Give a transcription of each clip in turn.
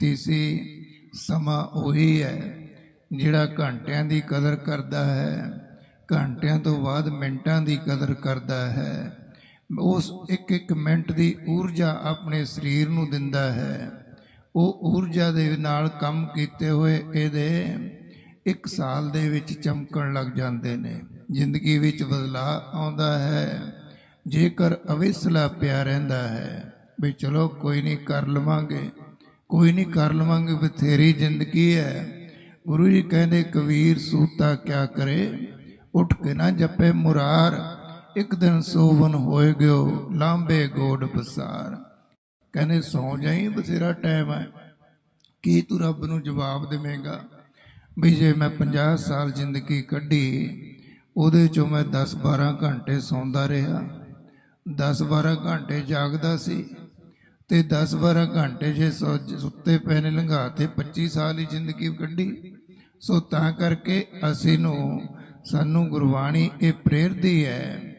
ਕੀਤੀ ਸੀ, ਸਮਾਂ ਉਹੀ ਹੈ, ਜਿਹੜਾ ਘੰਟਿਆਂ ਦੀ ਕਦਰ ਕਰਦਾ ਹੈ, ਘੰਟਿਆਂ ਤੋਂ ਬਾਅਦ ਮਿੰਟਾਂ ਦੀ ਕਦਰ ਕਰਦਾ ਹੈ। ਉਸ ਇੱਕ ਇੱਕ ਮਿੰਟ ਦੀ ਊਰਜਾ ਆਪਣੇ ਸਰੀਰ ਨੂੰ ਦਿੰਦਾ ਹੈ। ਉਹ ਊਰਜਾ ਦੇ ਨਾਲ ਕੰਮ ਕੀਤੇ ਹੋਏ ਇਹਦੇ ਇੱਕ ਸਾਲ ਦੇ ਵਿੱਚ ਚਮਕਣ ਲੱਗ ਜਾਂਦੇ ਨੇ। ਜ਼ਿੰਦਗੀ ਵਿੱਚ ਬਦਲਾਅ ਆਉਂਦਾ ਹੈ, ਜੇਕਰ ਅਵਿਸਲਾ ਪਿਆ ਰਹਿੰਦਾ ਹੈ, ਵੀ ਚਲੋ ਕੋਈ ਨਹੀਂ ਕਰ ਲਵਾਂਗੇ। ਕੋਈ ਨਹੀਂ ਕਰ ਲਵਾਂਗੇ ਬਥੇਰੀ ਜ਼ਿੰਦਗੀ ਹੈ। ਗੁਰੂ ਜੀ ਕਹਿੰਦੇ, ਕਬੀਰ ਸੂਤਾ ਕਿਆ ਕਰੇ? ਉੱਠ ਕੇ ਨਾ ਜਪੇ ਮੁਰਾਰ। ਇੱਕ ਦਿਨ ਸੋਵਨ ਹੋਏ ਗਿਓ, ਲਾਂਬੇ ਗੋਡ ਪਸਾਰ। ਕਹਿੰਦੇ, ਸੌ ਜਾਈ, ਬਥੇਰਾ ਟਾਈਮ ਹੈ। ਕੀ ਤੂੰ ਰੱਬ ਨੂੰ ਜਵਾਬ ਦੇਵੇਂਗਾ? ਵੀ ਜੇ ਮੈਂ 50 ਸਾਲ ਜ਼ਿੰਦਗੀ ਕੱਢੀ, ਉਹਦੇ ਚੋਂ ਮੈਂ 10 12 ਘੰਟੇ ਸੌਂਦਾ ਰਿਹਾ। 10 12 ਘੰਟੇ ਜਾਗਦਾ ਸੀ। ਤੇ 10 12 ਘੰਟੇ ਜੇ ਸੌ- ਸੁੱਤੇ ਪਏ ਨੇ ਲੰਘਾਤੇ 25 ਸਾਲ ਦੀ ਜ਼ਿੰਦਗੀ ਕੱਢੀ। ਸੋ ਤਾਂ ਕਰਕੇ ਅਸੀਂ ਨੂੰ, ਸਾਨੂੰ ਗੁਰਬਾਣੀ ਇਹ ਪ੍ਰੇਰਦੀ ਹੈ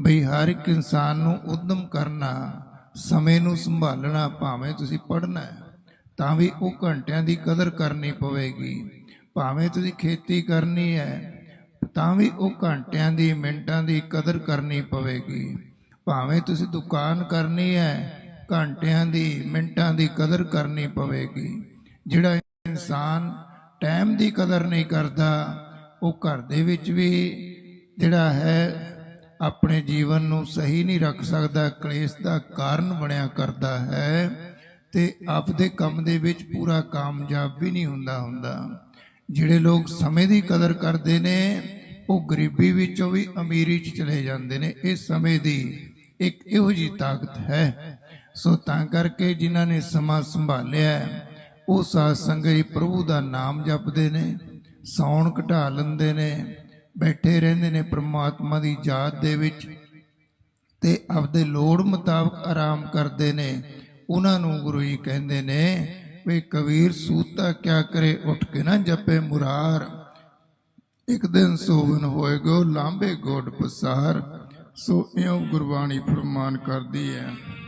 ਬਈ ਹਰ ਇੱਕ ਇਨਸਾਨ ਨੂੰ ਉਦਮ ਕਰਨਾ, ਸਮੇਂ ਨੂੰ ਸੰਭਾਲਣਾ ਭਾਵੇਂ ਤੁਸੀਂ ਪੜ੍ਹਨਾ ਤਾਂ ਵੀ ਉਹ ਘੰਟਿਆਂ ਦੀ ਕਦਰ ਕਰਨੀ ਪਵੇਗੀ। ਭਾਵੇਂ ਤੁਸੀਂ ਖੇਤੀ ਕਰਨੀ ਹੈ, ਤਾਂ ਵੀ ਉਹ ਘੰਟਿਆਂ ਦੀ, ਮਿੰਟਾਂ ਦੀ ਕਦਰ ਕਰਨੀ ਪਵੇਗੀ। ਭਾਵੇਂ ਤੁਸੀਂ ਦੁਕਾਨ ਕਰਨੀ ਹੈ ਘੰਟਿਆਂ ਦੀ, ਮਿੰਟਾਂ ਦੀ ਕਦਰ ਕਰਨੀ ਪਵੇਗੀ। ਜਿਹੜਾ ਇਨਸਾਨ ਟਾਈਮ ਦੀ ਕਦਰ ਨਹੀਂ ਕਰਦਾ, ਉਹ ਘਰ ਦੇ ਵਿੱਚ ਵੀ ਜਿਹੜਾ ਹੈ, ਆਪਣੇ ਜੀਵਨ ਨੂੰ ਸਹੀ ਨਹੀਂ ਰੱਖ ਸਕਦਾ, ਕਲੇਸ਼ ਦਾ ਕਾਰਨ ਬਣਿਆ ਕਰਦਾ ਹੈ ਤੇ ਆਪਦੇ ਕੰਮ ਦੇ ਵਿੱਚ ਪੂਰਾ ਕਾਮਯਾਬ ਵੀ ਨਹੀਂ ਹੁੰਦਾ ਹੁੰਦਾ। ਜਿਹੜੇ ਲੋਕ ਸਮੇਂ ਦੀ ਕਦਰ ਕਰਦੇ ਨੇ, ਉਹ ਗਰੀਬੀ ਵਿੱਚੋਂ ਵੀ ਅਮੀਰੀ 'ਚ ਚਲੇ ਜਾਂਦੇ ਨੇ। ਇਹ ਸਮੇਂ ਦੀ ਇੱਕ ਇਹੋ ਜੀ ਤਾਕਤ ਹੈ। ਸੋ ਤਾਂ ਕਰਕੇ ਜਿਨ੍ਹਾਂ ਨੇ ਸਮਾਂ ਸੰਭਾਲਿਆ ਉਹ ਸਾਧ ਸੰਗਤ ਜੀ ਪ੍ਰਭੂ ਦਾ ਨਾਮ ਜਪਦੇ ਨੇ ਸੌਣ ਘਟਾ ਲੈਂਦੇ ਨੇ, ਬੈਠੇ ਰਹਿੰਦੇ ਨੇ ਪ੍ਰਮਾਤਮਾ ਦੀ ਯਾਦ ਦੇ ਵਿੱਚ ਤੇ ਆਪਦੇ ਲੋੜ ਮੁਤਾਬਕ ਆਰਾਮ ਕਰਦੇ ਨੇ। ਉਹਨਾਂ ਨੂੰ ਗੁਰੂ ਜੀ ਕਹਿੰਦੇ ਨੇ, ਵੀ ਕਬੀਰ ਸੂਤਾ ਕਿਆ ਕਰੇ, ਉੱਠ ਕੇ ਨਾ ਜਪੇ ਮੁਰਾਰ। ਇੱਕ ਦਿਨ ਸੋਵਨ ਹੋਏਗੋ ਲਾਂਬੇ ਗੋਡ ਪਸਾਰ। ਸੋ ਇਉਂ ਗੁਰਬਾਣੀ ਫਰਮਾਨ ਕਰਦੀ ਹੈ।